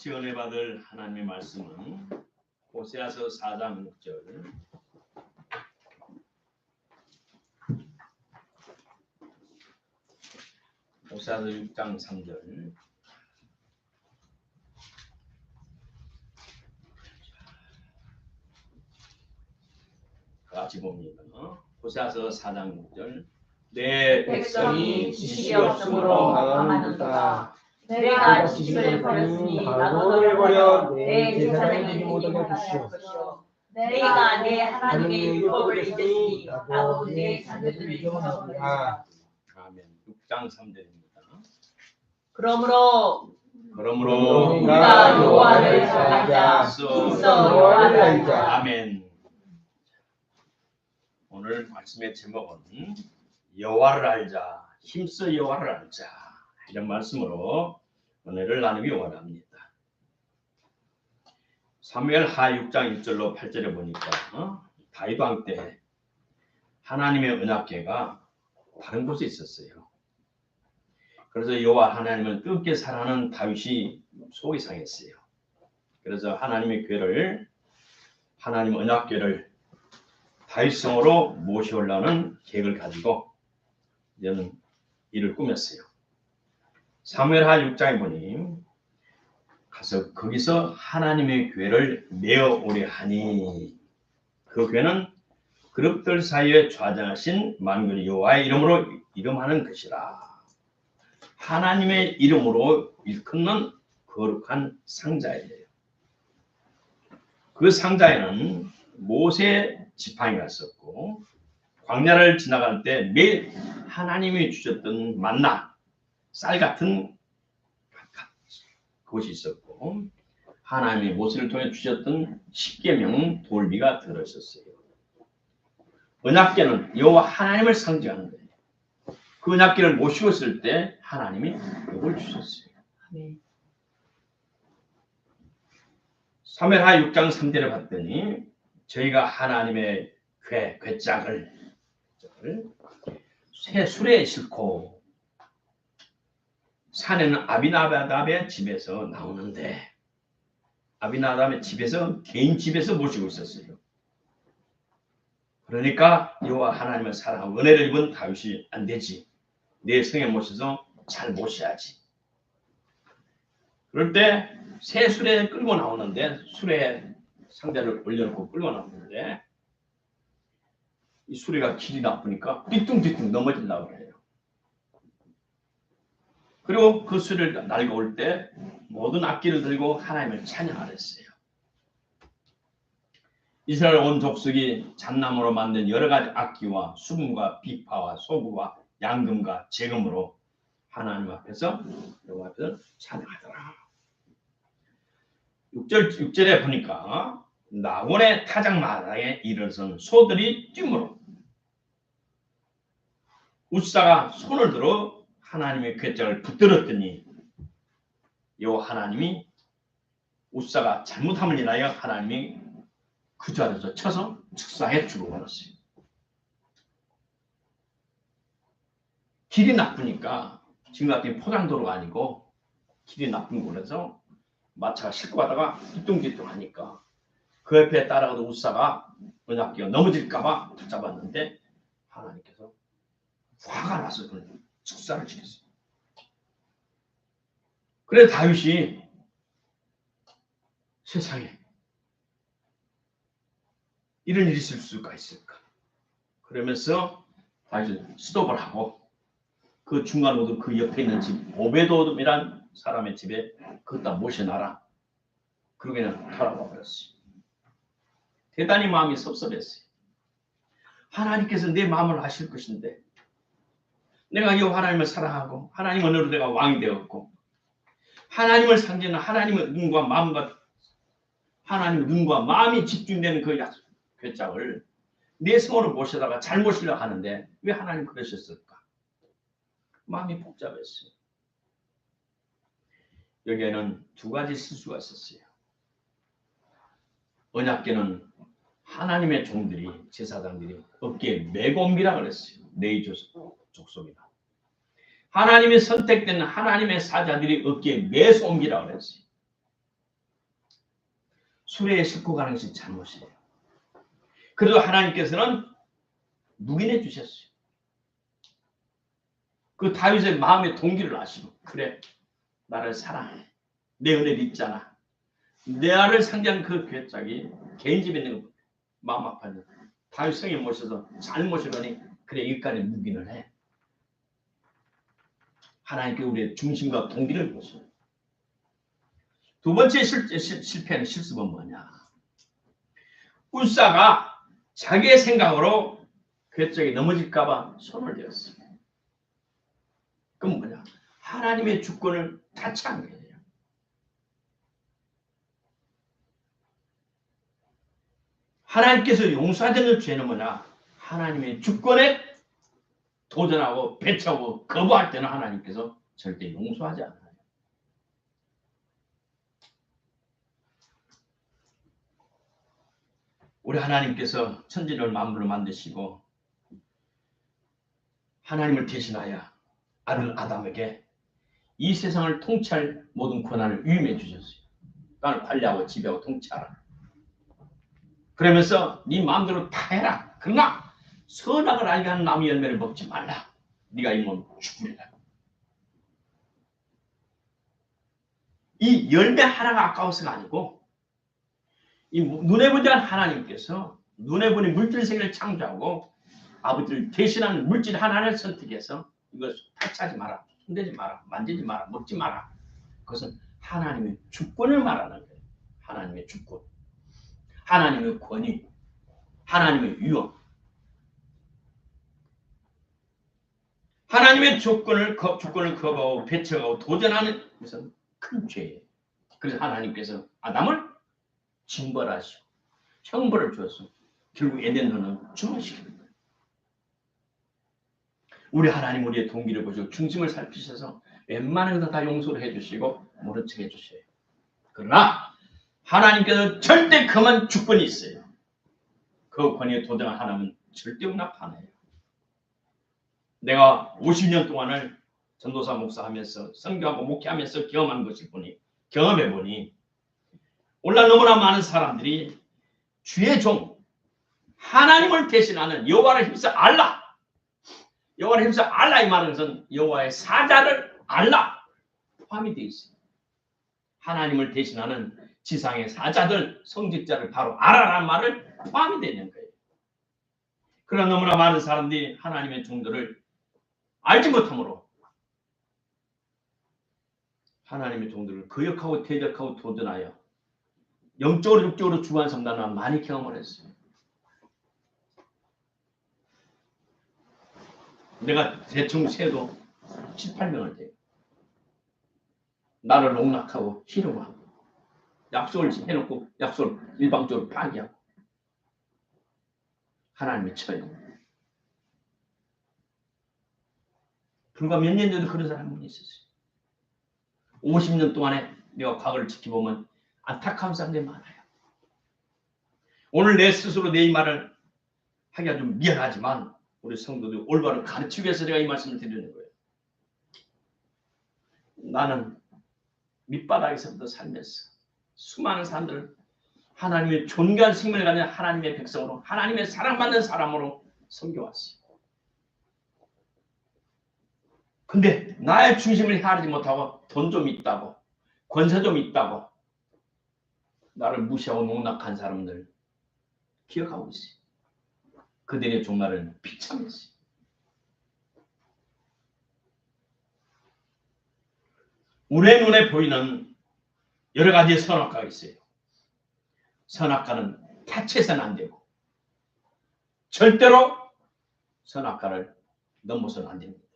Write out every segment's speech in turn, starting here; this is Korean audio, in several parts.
같이 은혜 받을 하나님의 말씀은 호세아서 4장 6절 호세아서 6장 3절 같이 봅니다. 호세아서 4장 6절 내 백성이 지식이 없으므로 망하는도다. 내가 지식을 버렸으니 나도 너를 버려 내 제사장이 되지 못하게 하시오. 내가 내 하나님의 율법을 잊었으니 나도 내 자녀들을 잊어버렸다. 아멘. 6장 3절입니다. 그러므로 그러므로 우리가 여호와를 사랑하자. 힘써 여호와를 알자. 아멘. 오늘 말씀의 제목은 여호와를 알자, 힘써 여호와를 알자 이런 말씀으로 은혜를 나누기 원합니다. 사무엘 하 6장 1절로 8절에 보니까 어? 다윗 왕 때 하나님의 은합계가 다른 곳에 있었어요. 그래서 여호와 하나님을 뜨겁게 사랑하는 다윗이 속이 상했어요. 그래서 하나님의 괴를 하나님 언약궤를 다윗성으로 모셔오려는 계획을 가지고 이제는 이를 꾸몄어요. 사무엘하 6장에 보니 가서 거기서 하나님의 괴를 내어 오래 하니 그 괴는 그룹들 사이에 좌정하신 만군의 여호와의 이름으로 이름하는 것이라. 하나님의 이름으로 일컫는 거룩한 상자예요. 그 상자에는 모세 지팡이가 있었고 광야를 지나갈 때 매일 하나님이 주셨던 만나 쌀 같은 그것이 있었고 하나님이 모세를 통해 주셨던 십계명 돌비가 들어 있었어요. 은약계는 여호와 하나님을 상징하는 거예요. 그 은약계를 모시고 있을 때 하나님이 이걸 주셨어요. 아멘. 사무엘하 6장 3절에 봤더니 저희가 하나님의 괴, 괴짝을 새 술에 싣고 산에는 아비나답의 집에서 나오는데 아비나답의 집에서 개인 집에서 모시고 있었어요. 그러니까 여호와 하나님을 사랑하고 은혜를 입은 다윗이 안 되지. 내 성에 모셔서 잘 모셔야지. 그럴 때새 술에 끌고 나오는데 술에 상자를 올려놓고 끌고 나오는데 이 수레가 길이 나쁘니까 뒤뚱뒤뚱 넘어질라고 그래요. 그리고 그 수레를 날고 때 모든 악기를 들고 하나님을 찬양하랬어요. 이스라엘 온 족속이 잣나무로 만든 여러 가지 악기와 수금과 비파와 소구와 양금과 재금으로 하나님 앞에서 여호와 앞에서 찬양하더라. 6절 6절에 보니까 나원의 타작마당에 일어선 소들이 뛰므로 우사가 손을 들어 하나님의 괴짝을 붙들었더니 요 하나님이 우사가 잘못함을 인하여 하나님이 그 자리에서 쳐서 축사해 죽어버렸어요. 길이 나쁘니까 지금 같은 포장도로가 아니고 길이 나쁜 곳에서 마차가 싣고 가다가 뒤뚱뒤뚱 하니까 그 옆에 따라가던 우사가 은하기가 넘어질까봐 붙잡았는데 하나님께서 화가 그걸 축사를 지켰어요. 그래 다윗이 세상에 이런 일이 있을 수가 있을까? 그러면서 다윗이 스톱을 하고 그 중간으로 그 옆에 있는 집 오베도돔이란 사람의 집에 그것다 모셔놔라. 그러고 그냥 돌아가 버렸어요. 대단히 마음이 섭섭했어요. 하나님께서 내 마음을 아실 것인데 내가 이 하나님을 사랑하고 하나님 은혜로 내가 왕이 되었고 하나님을 상징하는 하나님의 눈과 마음과 하나님의 눈과 마음이 집중되는 그 약속, 괴짝을 내 성으로 모셔다가 잘 모시려고 하는데 왜 하나님 그러셨을까? 마음이 복잡했어요. 여기에는 두 가지 실수가 있었어요. 언약계는 하나님의 종들이 제사장들이 메고 옮기라 그랬어요. 네이 족속이다. 하나님이 선택된 하나님의 사자들이 어깨에 매서 옮기라 그랬어요. 수레에 싣고 가는 것이 잘못이에요. 그래도 하나님께서는 묵인해 주셨어요. 그 다윗의 마음의 동기를 아시고 그래 나를 사랑해 내 은혜를 있잖아 내 아를 상대한 그 괴짝이 개인 집에 있는 거 마음 아파요. 다윗 성에 모셔서 잘 모시더니 그래 일간에 묵인을 해. 하나님께 우리의 중심과 동기를 보셔. 두 번째 실, 실, 실패는 실습은 뭐냐? 울사가 자기의 생각으로 괴짝이 넘어질까봐 손을 대었어요. 그건 뭐냐? 하나님의 주권을 타치한 거예요. 하나님께서 용서하는 죄는 뭐냐? 하나님의 주권에 도전하고 배차고 거부할 때는 하나님께서 절대 용서하지 않아요. 우리 하나님께서 천지를 만물로 만드시고 하나님을 대신하여 아들 아담에게 이 세상을 통치할 모든 권한을 위임해 주셨어요. 나를 관리하고 지배하고 통치하라. 그러면서 네 마음대로 다 해라. 그러나 선악을 알게 하는 나무 열매를 먹지 말라. 네가 이면 죽으리라. 이 열매 하나가 아까워서가 아니고 이 눈에 보지 않는 하나님께서 눈에 보니 물질 세계를 창조하고 아버지를 대신하는 물질 하나를 선택해서 이걸 타치하지 마라, 손대지 마라, 만지지 마라, 먹지 마라. 그것은 하나님의 주권을 말하는 거예요. 하나님의 주권, 하나님의 권위, 하나님의 위엄. 하나님의 조건을 거, 주권을 거부하고 배척하고 도전하는 것은 큰 죄예요. 그래서 하나님께서 아담을 징벌하시고 형벌을 주어서 결국 에덴론은 주문시키는 거예요. 우리 하나님 우리의 동기를 보시고 중심을 살피셔서 웬만한 거다 용서를 해주시고 모른 척 해주셔요. 그러나 하나님께서 절대 그만 주권이 있어요. 그 권위에 도전을 하나면 절대 용납하네요. 내가 50년 동안을 전도사 목사하면서 선교하고 목회하면서 경험한 것을 보니 경험해 보니 오늘날 너무나 많은 사람들이 주의 종 하나님을 대신하는 여호와를 힘써 알라 여호와를 힘써 알라 이 말은 것은 여호와의 사자를 알라 포함이 되어 있습니다. 하나님을 대신하는 지상의 사자들 성직자를 바로 알아라는 말을 포함이 되는 거예요. 그러나 너무나 많은 사람들이 하나님의 종들을 알지 못함으로 하나님의 종들을 거역하고 대적하고 도전하여 영적으로 육적으로 주관 상담을 많이 경험을 했어요. 내가 대충 세도 7, 8명을 돼요. 나를 농락하고 희롱하고 약속을 해놓고 약속을 일방적으로 파기하고 하나님의 처형. 불과 몇 년 전에 그런 사람 한 분이 있었어요. 50년 동안에 내가 과거를 지켜보면 안타까운 사람들이 많아요. 오늘 내 스스로 내 이 말을 하기가 좀 미안하지만 우리 성도들 올바로 가르치기 위해서 내가 이 말씀을 드리는 거예요. 나는 밑바닥에서부터 살면서 수많은 사람들을 하나님의 존귀한 생명을 가진 하나님의 백성으로 하나님의 사랑받는 사람으로 섬겨왔어요. 근데 나의 중심을 헤아리지 못하고 돈 좀 있다고 권세 좀 있다고 나를 무시하고 농락한 사람들 기억하고 있어요. 그들의 종말은 비참했어요. 우리의 눈에 보이는 여러 가지의 선악과가 있어요. 선악과는 타치해서는 안 되고 절대로 선악과를 넘어서는 안 됩니다.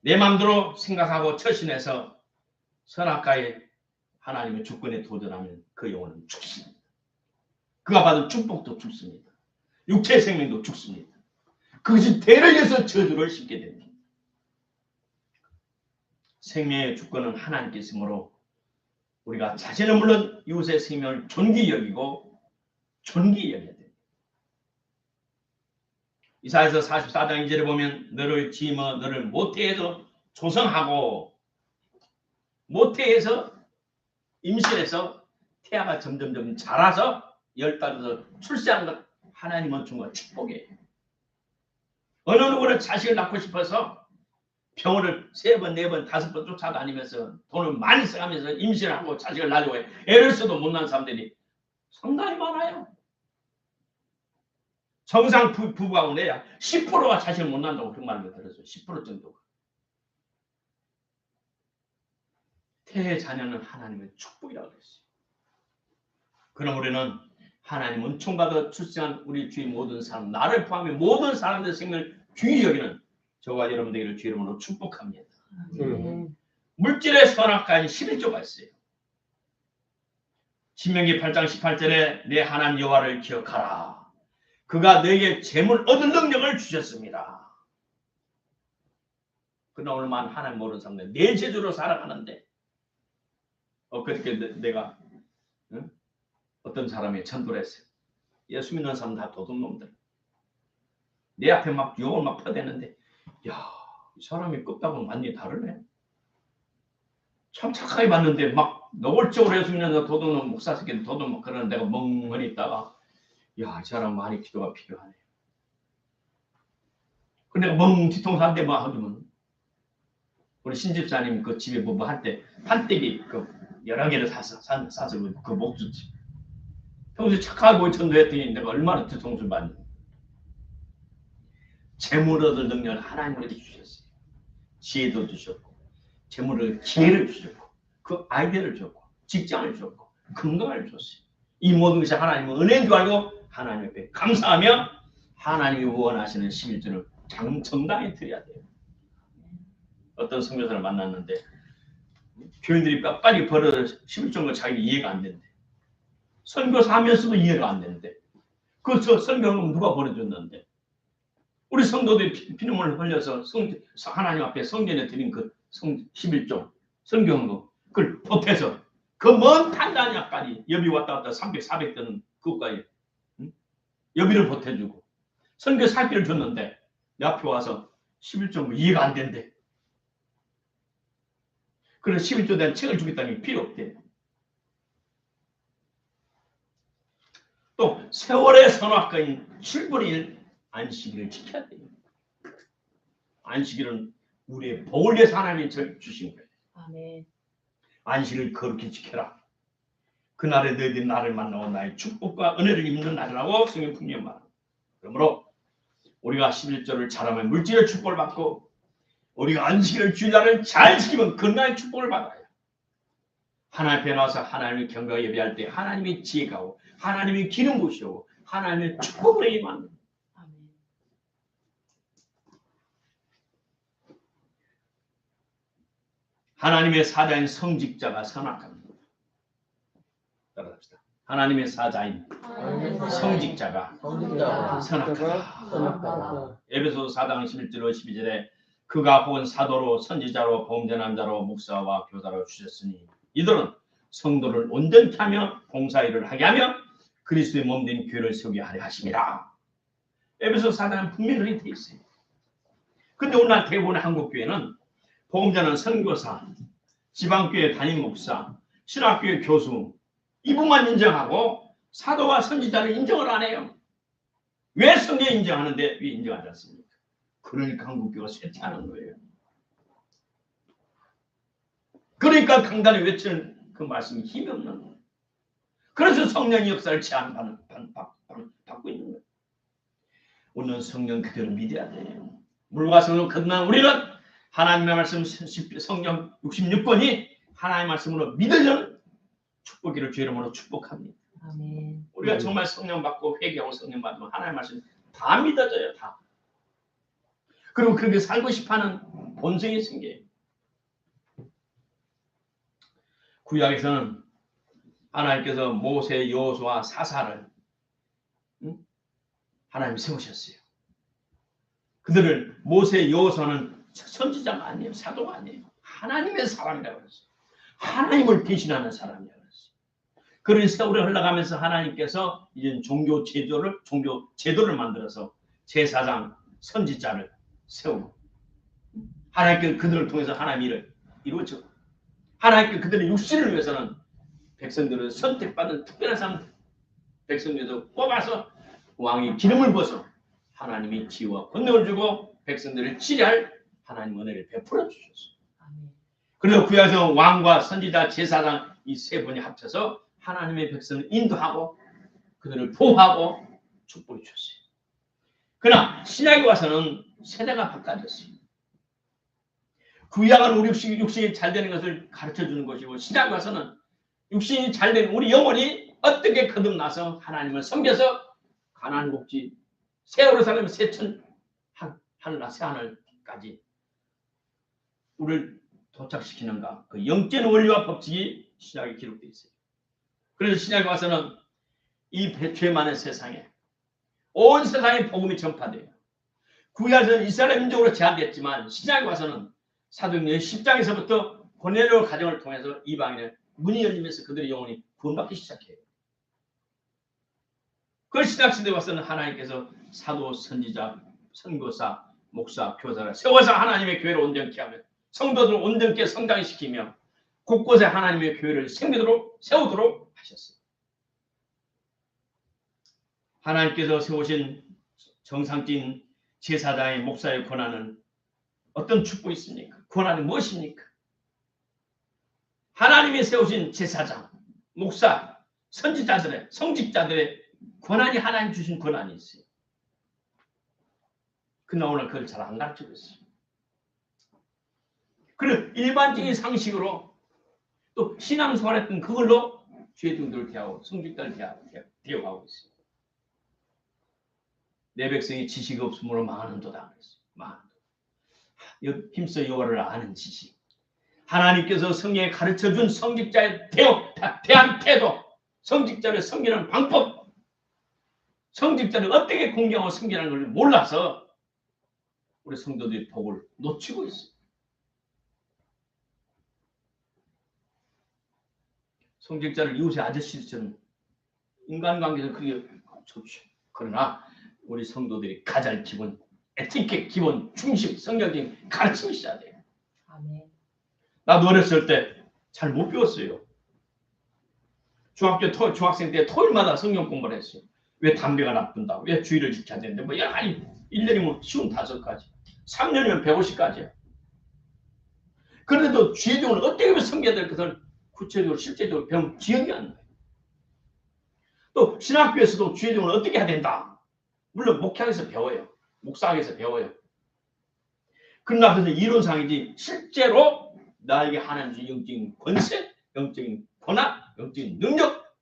내 마음대로 생각하고 처신해서 선악과의 하나님의 주권에 도전하면 그 영혼은 죽습니다. 그가 받은 축복도 죽습니다. 육체의 생명도 죽습니다. 그것이 대를 위해서 저주를 싣게 됩니다. 생명의 주권은 하나님께 있으므로 우리가 자신은 물론 이웃의 생명을 존귀 여기고 존귀 여겨야 됩니다. 이사에서 44장 2절에 보면 너를 지어 너를 모태에서 조성하고 모태에서 임신해서 태아가 점점점 자라서 열 달에서 출세하는 것 하나님은 준건 축복이에요. 어느 누구는 자식을 낳고 싶어서 병원을 세 번, 네 번, 다섯 번 쫓아다니면서 돈을 많이 써가면서 임신하고 자식을 낳으려고 해. 애를 써도 못 낳은 사람들이 상당히 많아요. 정상 부, 부부하고 내야 10%가 자식을 못 낳는다고 그 말을 들었어요. 10% 정도가. 태의 자녀는 하나님의 축복이라고 그랬어요. 그럼 우리는 하나님 은총받아 출생한 우리 주의 모든 사람, 나를 포함해 모든 사람들의 생명을 귀히 여기는 저와 여러분들을 주의 이름으로 축복합니다. 음. 물질의 선악과인 11조가 있어요. 신명기 8장 18절에 내 하나님 여호와를 기억하라. 그가 너에게 재물 얻을 능력을 주셨습니다. 그러나 오늘만 하나님 모르는 사람들 내 제주로 살아가는데 엊그저께 내- 내가 응? 어떤 사람이 전도를 했어요. 예수 믿는 사람 다 도둑놈들. 내 앞에 막 욕을 막 퍼대는데 야, 이 사람이 끝하고는 완전히 다르네. 참 착하게 봤는데 막 노골적으로 예수 믿는 사람 도둑놈 목사 새끼들 도둑 막 그러는 내가 멍하니 있다가 야, 이 사람 많이 기도가 필요하네. 근데 멍 뒤통수 한대 막 하더만 우리 신집사님 그 집에 뭐할때 판때기 그 여러 개를 사서 사, 사서 그, 그 목주집 평소에 착하고 전도했더니 내가 얼마나 뒤통수 받니? 재물 얻을 능력을 하나님으로 주셨어요. 지혜도 주셨고 재물을 기회를 주셨고 그 아이디어를 줬고 직장을 줬고 건강을 줬어요. 이 모든 것이 하나님의 은혜인 줄 알고 하나님 앞에 감사하며 하나님이 원하시는 11조를 장, 정당히 드려야 돼요 어떤 선교사를 만났는데 교인들이 뼈빠리 벌어서 11조가 자기가 이해가 안 된대. 선교사 하면서도 이해가 안 되는데 그저 선교는 누가 보내줬는데 우리 성도들이 피- 피눈물을 흘려서 성, 하나님 앞에 성전에 드린 그 성, 11조 선교헌금 그걸 보태서 그 먼 탄자니아까지 여비 왔다 갔다 300, 400 되는 그것까지 응? 여비를 보태주고 선교 살기를 줬는데 내 앞에 와서 11조 이해가 안 된대. 그래서 11조 된 책을 주겠다니 필요 없대. 또 세월의 선악과인 7분의 1 안식일을 지켜야 돼요. 안식일은 우리의 복을 위해서 하나님이 저- 주신 거예요. 아멘. 안식을 거룩히 지켜라. 그날에 너희들이 나를 만나고 나의 축복과 은혜를 입는 날이라고 성경 풍년 말. 그러므로 우리가 11조를 잘하면 물질의 축복을 받고 우리가 안식일을 주일날을 잘 지키면 건강의 축복을 받아요. 하나님 앞에 나와서 하나님을 경배하고 예배할 때 하나님의 지혜가 오고 하나님의 기름 부시고 하나님의 축복을 아멘. 하나님의 사자인 성직자가 선악합니다. 따라합시다. 하나님의 사자인 성직자가 선악하다. 에베소 4장 11절 12절에 그가 혹은 사도로 선지자로 범죄한 자로 목사와 교사로 주셨으니 이들은 성도를 온전케 하며 봉사일을 하게 하며 그리스도의 몸된 교회를 세우게 하려 하심이라. 에베소 4장은 분명히 돼 있어요. 근데 오늘날 대부분의 한국 교회는 복음자는 선교사, 지방교회 담임 목사, 신학교회 교수 이분만 인정하고 사도와 선지자를 인정을 안 해요. 왜 성경 인정하는데 왜 인정하지 않습니까? 그러니까 한국교가 쇠퇴하는 거예요. 그러니까 강단에 외치는 그 말씀이 힘이 없는 거예요. 그래서 성령의 역사를 제한받는 받고 있는 거예요. 우리는 성령 그대로 믿어야 돼요. 물과 성령 끝난 우리는 하나님의 말씀 십- 성령 66번이 하나님의 말씀으로 믿으려는 축복기를 주 이름으로 축복합니다. 아멘. 우리가 음. 정말 성령 받고 회개하고 성령 받으면 하나님 말씀 다 믿어져요 다. 그리고 그렇게 살고 싶어하는 본성이 생겨요. 구약에서는 하나님께서 모세, 여호수아, 사사를 응? 하나님 세우셨어요. 그들을 모세, 여호수아는 선지자가 아니에요, 사도가 아니에요. 하나님의 사람이라고 그랬어요. 하나님을 대신하는 사람이라고 그런 세월이 흘러가면서 하나님께서 이제 종교 제도를 종교 제도를 만들어서 제사장 선지자를 세우고 하나님께 그들을 통해서 하나님 일을 이루어져 하나님께 그들의 육신을 위해서는 백성들을 선택받은 특별한 사람 백성들도 뽑아서 왕이 기름을 부어서 하나님이 지혜와 권능을 주고 백성들을 치리할 하나님 은혜를 베풀어 주셨어요. 그래서 구약에서 왕과 선지자 제사장 이 세 분이 합쳐서 하나님의 백성을 인도하고 그들을 보호하고 축복해 주셨어요. 그러나 신약에 와서는 세대가 바꿔졌어요. 구약은 우리 육신, 육신이 잘 되는 것을 가르쳐 주는 것이고 신약에 와서는 육신이 잘 되는 우리 영혼이 어떻게 거듭나서 하나님을 섬겨서 가나안 복지 세월을 살면 세천 하- 하늘나 새하늘까지 우리를 도착시키는가 그 영적 원리와 법칙이 신약에 기록되어 있어요. 그래서 신약에 와서는 이 배- 죄 많은 세상에 온 세상에 복음이 전파돼요. 구약에서는 이스라엘 민족으로 제한됐지만 신약에 와서는 사도행전 10장에서부터 고넬료 가정을 통해서 이방인의 문이 열리면서 그들의 영혼이 구원받기 시작해요. 그 신약 시대에 와서는 하나님께서 사도, 선지자, 선교사, 목사, 교사를 세워서 하나님의 교회를 온전케 하며 성도들을 온전케 성장시키며 곳곳에 하나님의 교회를 생기도록 세우도록 하셨어요. 하나님께서 세우신 정상적인 제사장의 목사의 권한은 어떤 축복이 있습니까? 권한이 무엇입니까? 하나님이 세우신 제사장, 목사, 선지자들의 성직자들의 권한이 하나님 주신 권한이 있어요. 그러나 오늘 그걸 잘 안 가르치고 있어요. 그리고 일반적인 상식으로 또 신앙생활했던 그걸로 죄등들을 대하고 성직자를 대하고, 대하고 있어요. 내 백성이 지식이 없으므로 망하는도다. 망하는 여- 힘써 여호와를 아는 지식. 하나님께서 성경에 가르쳐 준 성직자의 대어, 대한 태도, 성직자를 섬기는 방법, 성직자를 어떻게 공경하고 섬기는 걸 몰라서 우리 성도들이 복을 놓치고 있어요. 성직자를 이웃의 아저씨처럼 인간관계에서 그게 좋죠. 그러나 우리 성도들이 가장 기본 에티켓 기본 중심 성경적인 가르침이 있어야 돼요. 아멘. 나도 어렸을 때 잘 못 배웠어요. 중학교 토, 중학생 때 토요일마다 성경 공부를 했어요. 왜 담배가 나쁜다? 왜 주의를 지켜야 되는데 뭐 여러 가지 1년이면 쉬운 다섯 가지 3년이면 150가지야. 그래도 주의종을 어떻게 하면 섬겨야 될 것을 구체적으로 실제적으로 배운 기억이 안 나요. 또 신학교에서도 주의종을 어떻게 해야 된다. 물론 목회에서 배워요. 목사학에서 배워요. 그러나 그래서 이론상이지 실제로 나에게 하나님 주신 영적인 권세, 영적인 권한, 영적인 능력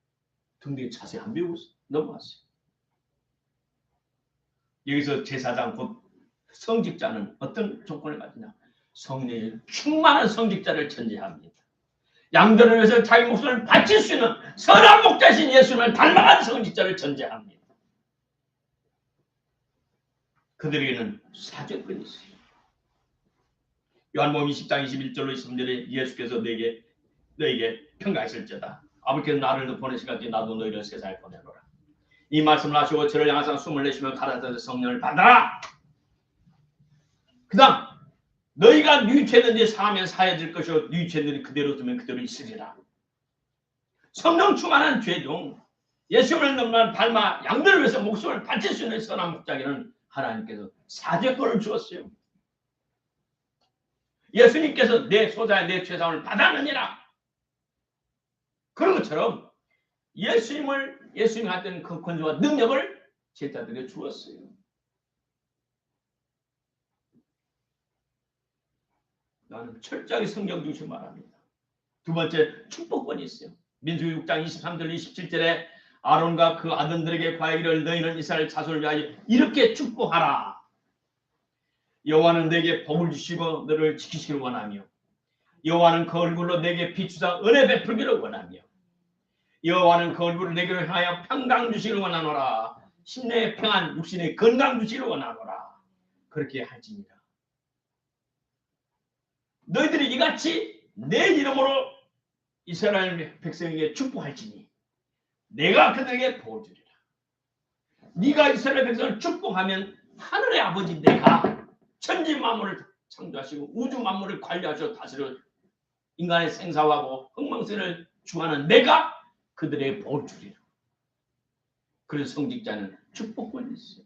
등등이 자세히 안 배우고 있어요. 넘어왔어요. 여기서 제사장 곧 성직자는 어떤 조건을 가지냐? 성령의 충만한 성직자를 전제합니다. 양들을 위해서 자기 목숨을 바칠 수 있는 선한 목자신 예수님을 닮아간 성직자를 전제합니다. 그들에게는 사정권이 있어요. 요한복음 20장 21절로 23절에 예수께서 내게 너에게 평가했을지어다. 아버지께서 나를 보내시기까지 나도 너희를 세상에 보내노라. 이 말씀을 하시고 저를 향해서 숨을 내쉬며 가라사대 성령을 받아라. 그 다음 너희가 뉘우쳤는지 사하면 사해질 것이요 뉘우쳤는지 그대로 두면 그대로 있으리라. 성령 충만한 죄종 예수를 넘는 발마 양들을 위해서 목숨을 바칠 수 있는 선한 목자에게는 하나님께서 사죄권을 주었어요. 예수님께서 내 소자의 내 죄사함을 받았느니라. 그런 것처럼 예수님을 예수님이 갖던 그 권세와 능력을 제자들에게 주었어요. 나는 철저하게 성경 중심 말합니다. 두 번째 축복권이 있어요. 민수기 6장 23절 27절에 아론과 그 아들들에게 과하기를 너희는 이스라엘 자손을 위하여 이렇게 축복하라. 여호와는 내게 복을 주시고 너를 지키시기를 원하며 여호와는 그 얼굴로 내게 비추사 은혜 베풀기를 원하며 여호와는 그 얼굴을 내게 향하여 평강 주시기를 원하노라. 심내의 평안, 육신의 건강 주시기를 원하노라. 그렇게 할지니라. 너희들이 이같이 내 이름으로 이스라엘 백성에게 축복할지니 내가 그들에게 복을 주리라. 네가 이스라엘 백성을 축복하면 하늘의 아버지 내가 천지 만물을 창조하시고 우주 만물을 관리하시고 다스려 인간의 생사하고 흥망성을 중하는 내가 그들의 볼 줄이라. 그래서 성직자는 축복권이 있어요.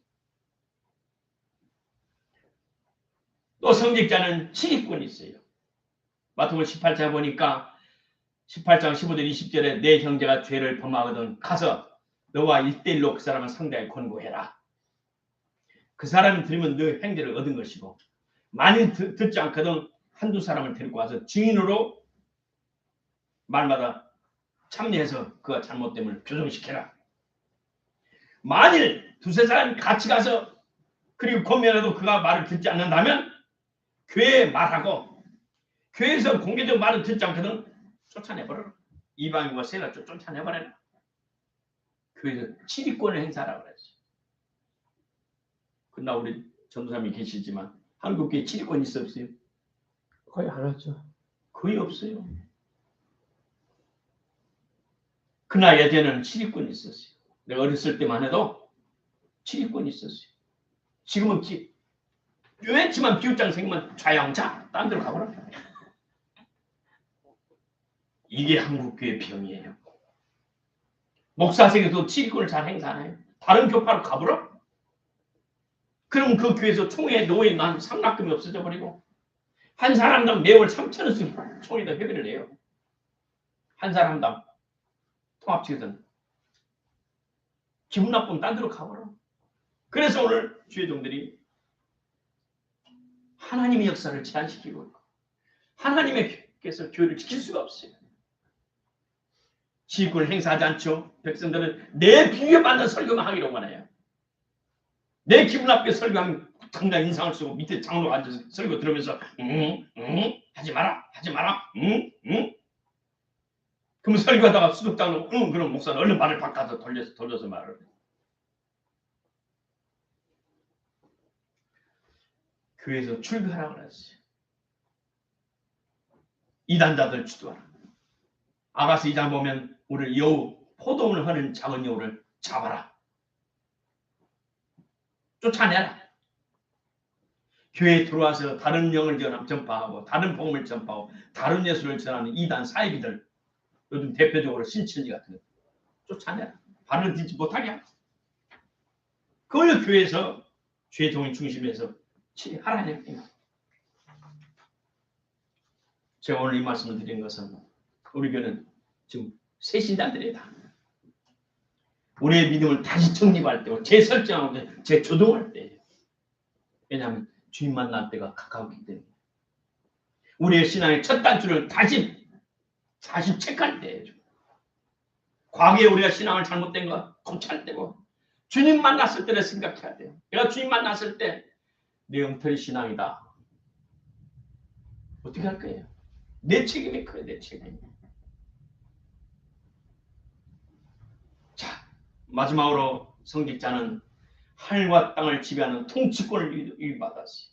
또 성직자는 칭의권이 있어요. 마태복음 18장 보니까 18장 15절 20절에 내 형제가 죄를 범하거든 가서 너와 일대일로 그 사람을 상대하여 권고해라. 그 사람이 들으면 너 행제를 얻은 것이고 만일 듣, 듣지 않거든 한두 사람을 데리고 와서 증인으로 말마다 참여해서 그가 잘못됨을 교정시켜라. 만일 두세 사람이 같이 가서 그리고 권면해도 그가 말을 듣지 않는다면 교회에 말하고 교회에서 공개적 말을 듣지 않거든 쫓아내버려라. 이방인과 세라 쫓- 쫓아내버려라. 교회에서 치리권을 행사하라 그랬어요. 그러나 우리 전도사님이 계시지만 한국교회 치리권 있어 없어요? 거의 안 하죠. 거의 없어요. 그나 예전에는 치리권이 있었어요. 내가 어렸을 때만 해도 치리권이 있었어요. 지금은 기, 유했지만 비웃장 생기면 좌영자 딴 데로 가버려. 이게 한국교회 병이에요. 목사직에도 치리권을 잘 행사 안 해요. 다른 교파로 가버려. 그럼 그 교회에서 총회 노예 난 상납금이 없어져 버리고 한 사람당 매월 3천 원씩 총회에다 회비를 내요. 한 사람당 통합치거든. 기분 나쁘면 딴 데로 가버려. 그래서 오늘 주의 종들이 하나님의 역사를 제한시키고 있고 하나님께서 교회를 지킬 수가 없어요. 지휘권을 행사하지 않죠. 백성들은 내 비유에 맞는 설교만 하기로 원해요. 내 기분 나쁘게 설교하면 당장 인상을 쓰고 밑에 장로가 앉아서 설교 들으면서 응, 응, 하지 마라, 하지 마라, 응, 응. 그러면 설교하다가 수석 장로, 응, 그럼 목사는 얼른 말을 바꿔서 돌려서 돌려서 말을 해. 교회에서 출교하라고 그랬어요. 이단자들 주도하라. 아가서 2장 보면 우리 여우 포도원을 하는 작은 여우를 잡아라. 쫓아내라. 교회에 들어와서 다른 영을 전파하고 다른 복음을 전파하고 다른 예수를 전하는 이단 사이비들 요즘 대표적으로 신천지 같은 거 쫓아내라. 발을 딛지 못하게 하라. 그걸 교회에서 죄종의 중심에서 하라는 겁니다. 제가 오늘 이 말씀을 드린 것은 우리 교회는 지금 새 신자들이다. 우리의 믿음을 다시 정립할 때고 재설정하고 재조동할 때예요. 왜냐하면 주님 만날 때가 가까웠기 때문에. 우리의 신앙의 첫 단추를 다시 다시 체크할 때예요. 과거에 우리가 신앙을 잘못된 거 고찰 때고 주님 만났을 때를 생각해야 돼요. 내가 주님 만났을 때내 엉터리 신앙이다. 어떻게 할 거예요? 내 책임이 커요, 내 책임이. 자, 마지막으로 성직자는 하늘과 땅을 지배하는 통치권을 위임받았어요.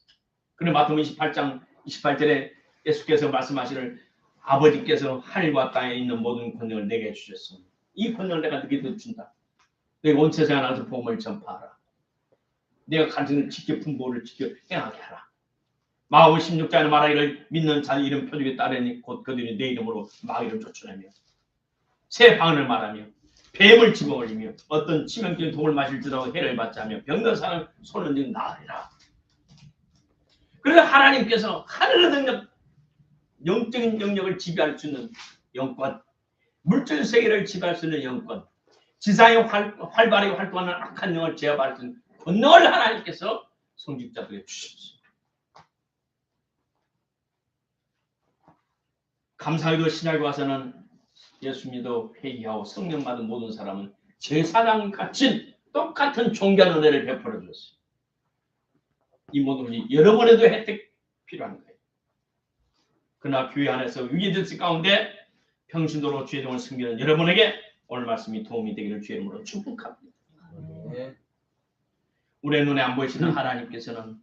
그래 마태복음 28장 28절에 예수께서 말씀하시를 아버지께서 하늘과 땅에 있는 모든 권능을 내게 주셨습니다. 이 권능을 내가 너희들 준다. 내가 온 세상에 나가서 복음을 전파하라. 내가 가진 지켜 분보를 지켜 행하게 하라. 마가복음 16장에 말하기를 믿는 자의 이름 표적에 따르니 곧 그들이 내 이름으로 마귀를 쫓아내며 새 방언을 말하며 뱀을 집어올리며 어떤 치명적인 독을 마실지라도 해를 받지 하며 병든 사람 손을 등 나으리라. 그래서 하나님께서 하늘의 능력, 영적인 영역을 지배할 수 있는 영권, 물질 세계를 지배할 수 있는 영권, 지상에 활, 활발하게 활동하는 악한 영을 제압할 수 있는 권능을 하나님께서 성직자들에게 주셨습니다. 감사하게도 신약에 와서는 예수 믿어 회개하고 성령 받은 모든 사람은 제사장 같이 똑같은 존귀한 은혜를 베풀어 줬어요. 이 모든 것이 여러분에도 혜택 필요한 거예요. 그러나 교회 안에서 위기질서 가운데 평신도로 주의 종을 섬기는 여러분에게 오늘 말씀이 도움이 되기를 주의 이름으로 축복합니다. 네. 우리의 눈에 안 보이시는 하나님께서는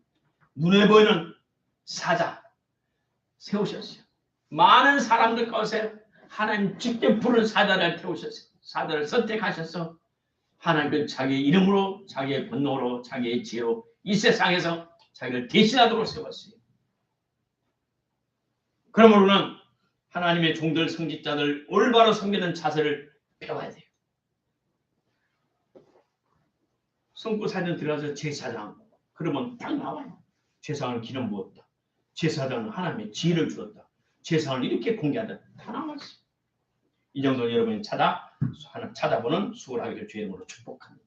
눈에 보이는 사자 세우셨어요. 많은 사람들 가운데 하나님 직접 부른 사자를 태우셨어요. 사자를 선택하셔서 하나님은 자기의 이름으로 자기의 분노로 자기의 지혜로 이 세상에서 자기를 대신하도록 세웠어요. 그러므로는 하나님의 종들 성직자들 올바로 섬기는 자세를 배워야 돼요. 성부사전 들어가서 제사장 그러면 딱 나와요. 제사장을 기름 부었다. 제사장은 하나님의 지혜를 주었다. 제사장을 이렇게 공개한다. 다 나왔어. 이 정도 여러분이 찾아 찾아보는 수월하기를 주의 이름으로 축복합니다.